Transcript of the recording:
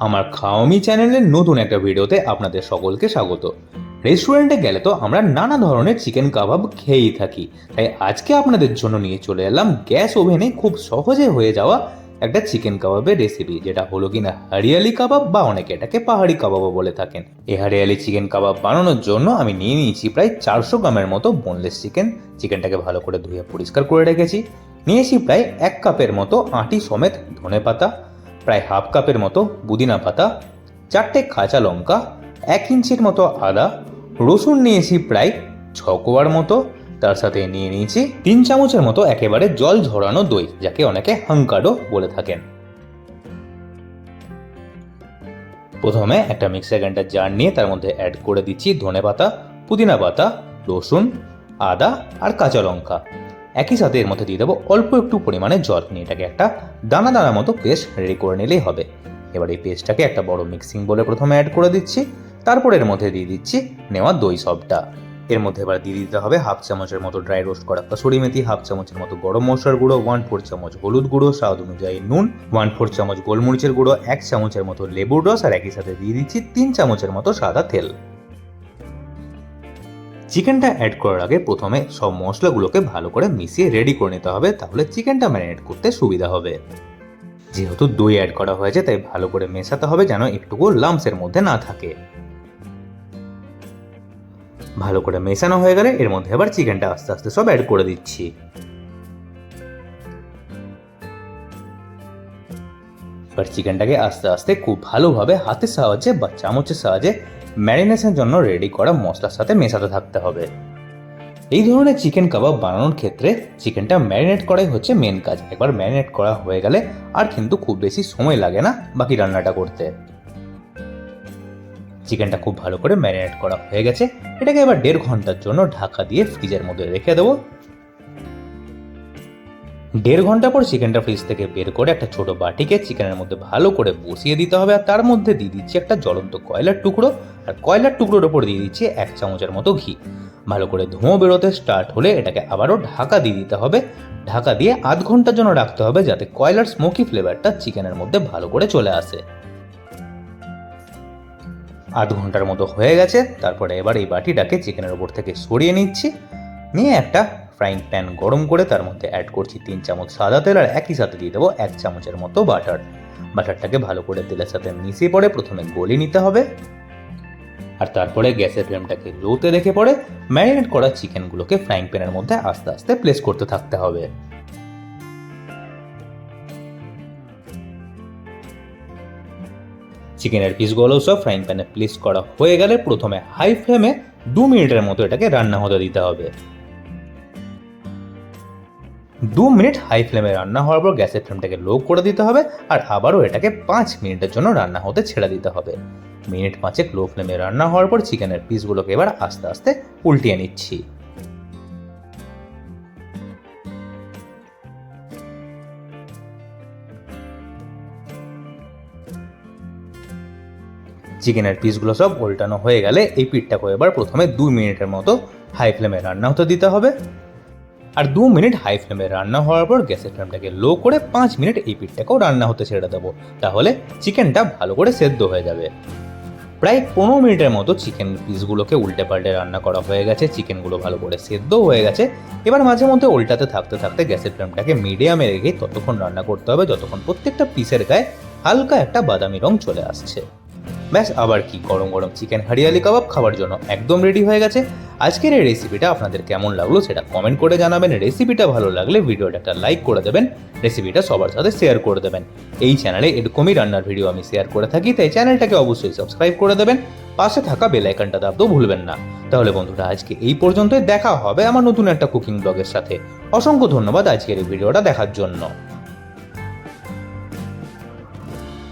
আমার খাওয়ামি চ্যানেলের নতুন একটা ভিডিওতে আপনাদের সকলকে স্বাগত। রেস্টুরেন্টে গেলে তো আমরা নানা ধরনের চিকেন কাবাব খেয়েই থাকি। তাই আজকে আপনাদের জন্য নিয়ে চলে এলাম গ্যাস ওভেনে খুব সহজে হয়ে যাওয়া একটা চিকেন কাবাবের রেসিপি যেটা হলো কিনা হরিয়ালি কাবাব বা অনেকে এটাকে পাহাড়ি কাবাবও বলে থাকেন। এই হরিয়ালি চিকেন কাবাব বানানোর জন্য আমি নিয়ে নিয়েছি প্রায় চারশো গ্রামের মতো বোনলেস চিকেন চিকেনটাকে ভালো করে ধুয়ে পরিষ্কার করে রেখেছি। নিয়েছি প্রায় এক কাপের মতো আটি সমেত ধনে পাতা প্রায় হাফ কাপের মতো পুদিনা পাতা, চারটে কাঁচা লঙ্কা, এক ইঞ্চির মতো আদা, রসুন নিয়েছি প্রায় ছ কোয়ার মতো। তার সাথে নিয়ে নিয়েছি তিন চামচের মতো একেবারে জল ঝরানো দই, যাকে অনেকে হাঙ্কাডো বলে থাকেন। প্রথমে একটা মিক্সার গ্রাইন্ডার জার নিয়ে তার মধ্যে অ্যাড করে দিচ্ছি ধনে পাতা পুদিনা পাতা, রসুন, আদা আর কাঁচা লঙ্কা। একই সাথে এর মধ্যে দিয়ে দেবো অল্প একটু পরিমাণে জল। নিয়ে এটাকে একটা দানা দানা মতো পেস্ট রেডি করে নিলেই হবে। এবার এই পেস্টটাকে একটা বড় মিক্সিং বলে প্রথমে অ্যাড করে দিচ্ছি। তারপর এর মধ্যে দিয়ে দিচ্ছি নেওয়া দই সবটা। এর মধ্যে এবার দিয়ে দিতে হবে হাফ চামচের মতো ড্রাই রোস্ট করা কসুরি মেথি, হাফ চামচের মতো গরম মশলার গুঁড়ো ওয়ান ফোর চামচ হলুদ গুঁড়ো, স্বাদ অনুযায়ী নুন ওয়ান ফোর চামচ গোলমরিচের গুঁড়ো, এক চামচের মতো লেবুর রস, আর একই সাথে দিয়ে দিচ্ছি তিন চামচের মতো সাদা তেল। চিকেনটা অ্যাড করার আগে প্রথমে সব মশলাগুলোকে ভালো করে মিশিয়ে রেডি করে নিতে হবে, তাহলে চিকেনটা ম্যারিনেট করতে সুবিধা হবে। যেহেতু দই অ্যাড করা হয়েছে, তাই ভালো করে মেশাতে হবে যেন একটুকু লামসের মধ্যে না থাকে। ভালো করে মেশানো হয়ে গেলে এর মধ্যে আবার চিকেনটা আস্তে আস্তে সব অ্যাড করে দিচ্ছি। এবার চিকেনটাকে আস্তে আস্তে খুব ভালোভাবে হাতের সাহায্যে বা চামচের সাহায্যে ম্যারিনেশনের জন্য রেডি করা মশলার সাথে মেশাতে থাকতে হবে। এই ধরনের চিকেন কাবাব বানানোর ক্ষেত্রে চিকেনটা ম্যারিনেট করাই হচ্ছে মেন কাজ। একবার ম্যারিনেট করা হয়ে গেলে আর কিন্তু খুব বেশি সময় লাগে না বাকি রান্নাটা করতে। চিকেনটা খুব ভালো করে ম্যারিনেট করা হয়ে গেছে। এটাকে এবার দেড় ঘণ্টার জন্য ঢাকা দিয়ে ফ্রিজের মধ্যে রেখে দেবো। দেড় ঘণ্টা পর চিকেনটা ফ্রিজ থেকে বের করে একটা ছোট বাটিকে চিকেনের মধ্যে ভালো করে বসিয়ে দিতে হবে আর তার মধ্যে দিয়ে দিচ্ছি একটা জ্বলন্ত কয়লার টুকরো আর কয়লার টুকরোর ওপর দিয়ে দিচ্ছি এক চামচের মতো ঘি। ভালো করে ধোঁয়া বেরোতে স্টার্ট হলে এটাকে আবারও ঢাকা দিয়ে দিতে হবে। ঢাকা দিয়ে আধ ঘণ্টার জন্য রাখতে হবে যাতে কয়লার স্মোকি ফ্লেভারটা চিকেনের মধ্যে ভালো করে চলে আসে। আধ ঘণ্টার মতো হয়ে গেছে, তারপরে এবার এই বাটিটাকে চিকেনের ওপর থেকে সরিয়ে নিচ্ছি। নিয়ে একটা ফ্রাইং প্যান গরম করে তার মধ্যে অ্যাড করছি তিন চামচ সাদা তেল আর একই সাথে দিয়ে দেবো এক চামচের মতো বাটার বাটারটাকে ভালো করে তেলের সাথে মিশিয়ে পরে প্রথমে গলিয়ে নিতে হবে। আর তারপরে গ্যাসের ফ্লেমটাকে লোতে রেখে পরে ম্যারিনেট করা চিকেনগুলোকে ফ্রাইং প্যানের মধ্যে আস্তে আস্তে প্লেস করতে থাকতে হবে। চিকেনের পিসগুলো সব ফ্রাইং প্যানে প্লেস করা হয়ে গেলে প্রথমে হাই ফ্লেমে দু মিনিটের মতো এটাকে রান্না হতে দিতে হবে। দু মিনিট হাই ফ্লেমে রান্না হওয়ার পর গ্যাসের ফ্লেমটাকে লো করে দিতে হবে আর আবারও এটাকে পাঁচ মিনিটের জন্য রান্না হতে ছেড়ে দিতে হবে। মিনিট পাঁচেক লো ফ্লেমে রান্না হওয়ার পর চিকেনের পিসগুলোকে এবার আস্তে আস্তে উল্টিয়ে নিচ্ছি। চিকেনের পিসগুলো সব উল্টানো হয়ে গেলে এই পিঠটাকে এবার প্রথমে দু মিনিটের মতো হাই ফ্লেমে রান্না হতে দিতে হবে। আর দু মিনিট হাই ফ্লেমে রান্না হওয়ার পর গ্যাসের ফ্লেমটাকে লো করে পাঁচ মিনিট এই পিঠটাকেও রান্না হতে ছেড়ে দেবো। তাহলে চিকেনটা ভালো করে সেদ্ধ হয়ে যাবে। প্রায় পনেরো মিনিটের মতো চিকেন পিসগুলোকে উল্টে পাল্টে রান্না করা হয়ে গেছে। চিকেনগুলো ভালো করে সেদ্ধ হয়ে গেছে। এবার মাঝে মধ্যে উল্টাতে থাকতে থাকতে গ্যাসের ফ্লেমটাকে মিডিয়ামে রেখে ততক্ষণ রান্না করতে হবে। যতক্ষণ প্রত্যেকটা পিসের গায়ে হালকা একটা বাদামি রং চলে আসছে। ব্যাস, আবার কি গরম গরম চিকেন হরিয়ালি কাবাব খাওয়ার জন্য একদম রেডি হয়ে গেছে। আজকের এই রেসিপিটা আপনাদের কেমন লাগল সেটা কমেন্ট করে জানাবেন। রেসিপিটা ভালো লাগলে ভিডিওটা একটা লাইক করে দেবেন। রেসিপিটা সবার সাথে শেয়ার করে দেবেন। এই চ্যানেলে এরকমই রান্নার ভিডিও আমি শেয়ার করে থাকি, তাই চ্যানেলটাকে অবশ্যই সাবস্ক্রাইব করে দেবেন। পাশে থাকা বেল আইকনটা দাবতেও ভুলবেন না। তাহলে বন্ধুরা, আজকে এই পর্যন্তই। দেখা হবে আমার নতুন একটা কুকিং ব্লগের সাথে। অসংখ্য ধন্যবাদ আজকের এই ভিডিওটা দেখার জন্য।